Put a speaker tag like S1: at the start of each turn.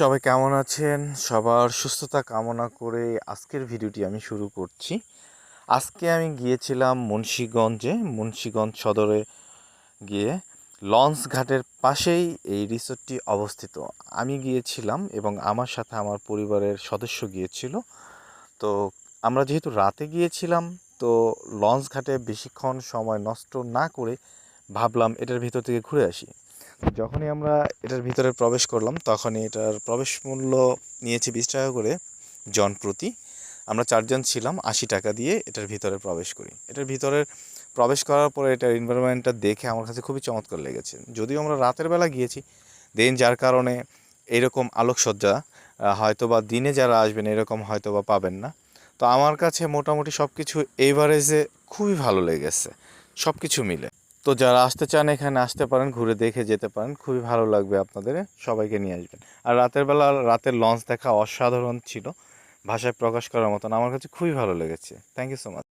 S1: সবাই কেমন আছেন? সবার সুস্থতা কামনা করে আজকের ভিডিওটি আমি শুরু করছি। আজকে আমি গিয়েছিলাম মুন্সীগঞ্জে। মুন্সীগঞ্জ সদরে গিয়ে লঞ্চ ঘাটের পাশেই এই রিসোর্টটি অবস্থিত। আমি গিয়েছিলাম এবং আমার সাথে আমার পরিবারের সদস্য গিয়েছিল। তো আমরা যেহেতু রাতে গিয়েছিলাম, তো লঞ্চ ঘাটে বেশিক্ষণ সময় নষ্ট না করে ভাবলাম এটার ভিতর থেকে ঘুরে আসি। যখনই আমরা এটার ভিতরে প্রবেশ করলাম, তখনই এটার প্রবেশ মূল্য নিয়েছে বিশ টাকা করে জন প্রতি। আমরা চারজন ছিলাম, আশি টাকা দিয়ে এটার ভিতরে প্রবেশ করি। এটার ভিতরে প্রবেশ করার পরে এটার এনভায়রনমেন্টটা দেখে আমার কাছে খুবই চমৎকার লেগেছে। যদিও আমরা রাতের বেলা গিয়েছি, দেন যার কারণে এরকম আলোকসজ্জা হয়তো বা দিনে যারা আসবেন এরকম হয়তো বা পাবেন না। তো আমার কাছে মোটামুটি সব কিছু এভারেজে খুবই ভালো লেগেছে। সব কিছু মিলে। তো যারা আসতে চান এখানে আসতে পারেন, ঘুরে দেখে যেতে পারেন। খুবই ভালো লাগবে আপনাদের, সবাইকে নিয়ে আসবেন। আর রাতের বেলা রাতের লঞ্চ দেখা অসাধারণ ছিল। ভাষায় প্রকাশ করার মতন। আমার কাছে খুবই ভালো লেগেছে। Thank you so much